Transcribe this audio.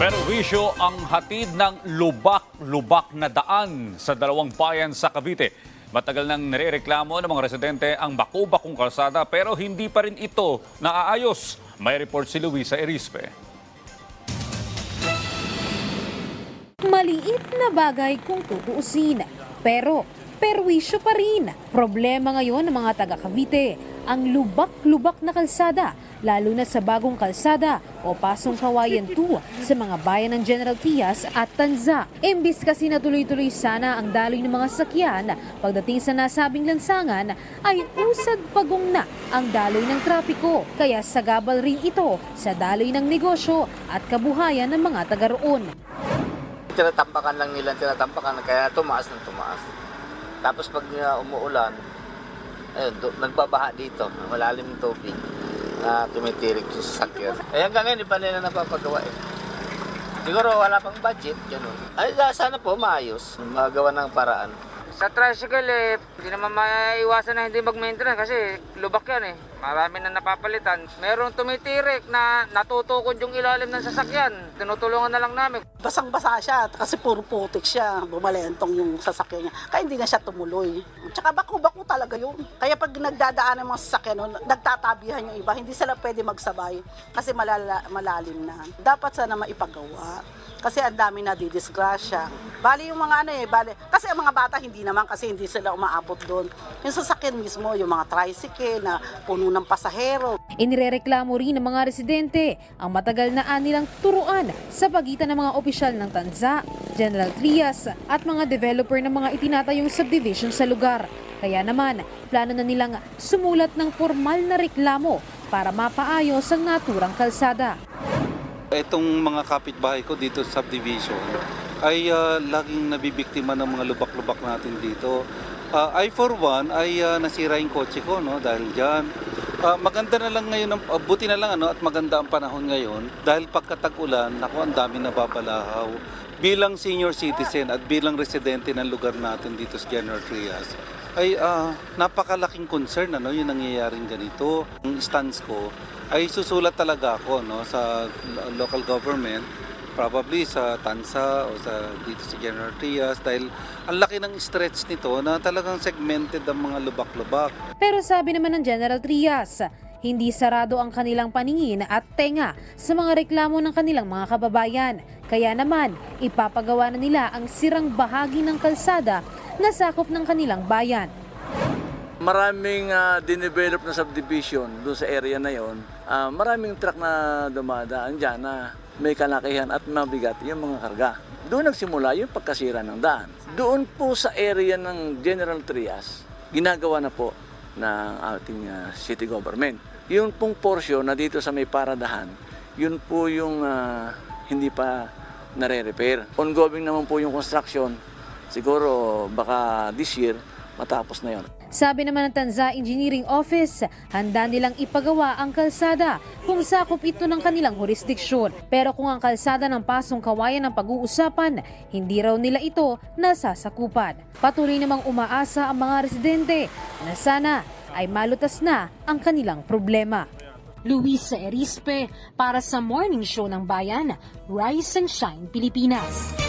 Pero wisyo ang hatid ng lubak-lubak na daan sa dalawang bayan sa Cavite. Matagal nang nirereklamo ng mga residente ang baku-bakong kalsada pero hindi pa rin ito naaayos. May report si Luisa Erispe. Maliit na bagay kung tutuusin. Pero, perwisyo pa rin. Problema ngayon ng mga taga Cavite, ang lubak-lubak na kalsada, lalo na sa bagong kalsada o pasong kawayan 2 sa mga bayan ng General Trias at Tanza. Imbis kasi na tuloy-tuloy sana ang daloy ng mga sakyan, pagdating sa nasabing lansangan ay usad pagong na ang daloy ng trapiko. Kaya sagabal rin ito sa daloy ng negosyo at kabuhayan ng mga taga roon. tinatampakan lang nila, tinatampakan kaya tumaas ng tumaas. Tapos pag uh, umuulan, ayun, do, nagbabaha dito, malalim ng tubig na tumitirik sa sasakyan. Eh hanggang ngayon, di pa napapagawa eh. Siguro wala pang budget, ganun. Ay, ah, sana po maayos, magawa ng paraan. Sa tricycle eh, hindi naman maiwasan na hindi mag-maintenance kasi lubak yan eh. Marami na napapalitan. Merong tumitirik na natutukod yung ilalim ng sasakyan. Tinutulungan na lang namin. Basang-basa siya kasi puro putik siya. Bumalentong yung sasakyan niya. Kaya hindi na siya tumuloy. Tsaka baku-baku talaga yun. Kaya pag nagdadaan ng mga sasakyan, no, nagtatabihan yung iba. Hindi sila pwede magsabay kasi malala, malalim na. Dapat sana maipagawa. Kasi ang dami na didisgrasya. Bali yung mga ano eh, bali. Kasi ang mga bata hindi naman kasi hindi sila umaabot doon. Yung sasakyan mismo, yung mga tricycle na puno ng pasahero. Inirereklamo rin ng mga residente ang matagal na anilang turuan sa pagitan ng mga opisyal ng Tanza, General Trias at mga developer ng mga itinatayong subdivision sa lugar. Kaya naman, plano na nilang sumulat ng formal na reklamo para mapaayos ang naturang kalsada. Itong mga kapitbahay ko dito sa subdivision ay ah, laging nabibiktima ng mga lubak-lubak natin dito. Ah, I for one ay ah, nasira yung kotse ko no dahil diyan. maganda na lang ngayon ang ah, buti na lang ano at maganda ang panahon ngayon dahil pagkatag-ulan nako ang dami nababalahaw. Bilang senior citizen at bilang residente ng lugar natin dito sa General Trias ay ah, napakalaking concern ano yung nangyayaring ganito. Ang stance ko ay susulat talaga ako no sa lo- local government probably sa Tansa o sa dito sa General Trias dahil ang laki ng stretch nito na talagang segmented ang mga lubak-lubak. Pero sabi naman ng General Trias, hindi sarado ang kanilang paningin at tenga sa mga reklamo ng kanilang mga kababayan. Kaya naman, ipapagawa na nila ang sirang bahagi ng kalsada na sakop ng kanilang bayan. Maraming uh, dinevelop na subdivision doon sa area na yon. Ah, maraming truck na dumadaan dyan na may kalakihan at mabigat yung mga karga. Doon nagsimula yung pagkasira ng daan. Doon po sa area ng General Trias, ginagawa na po ng ating ah, city government. Yung pong portion na dito sa may paradahan, yun po yung ah, hindi pa nare-repair. Ongoing naman po yung construction. Siguro baka this year matapos na yon. Sabi naman ng Tanza Engineering Office, handa nilang ipagawa ang kalsada kung sakop ito ng kanilang jurisdiksyon. Pero kung ang kalsada ng pasong kawayan ang pag-uusapan, hindi raw nila ito nasasakupan. Patuloy namang umaasa ang mga residente na sana ay malutas na ang kanilang problema. Luisa Erispe para sa Morning Show ng Bayan, Rise and Shine Pilipinas.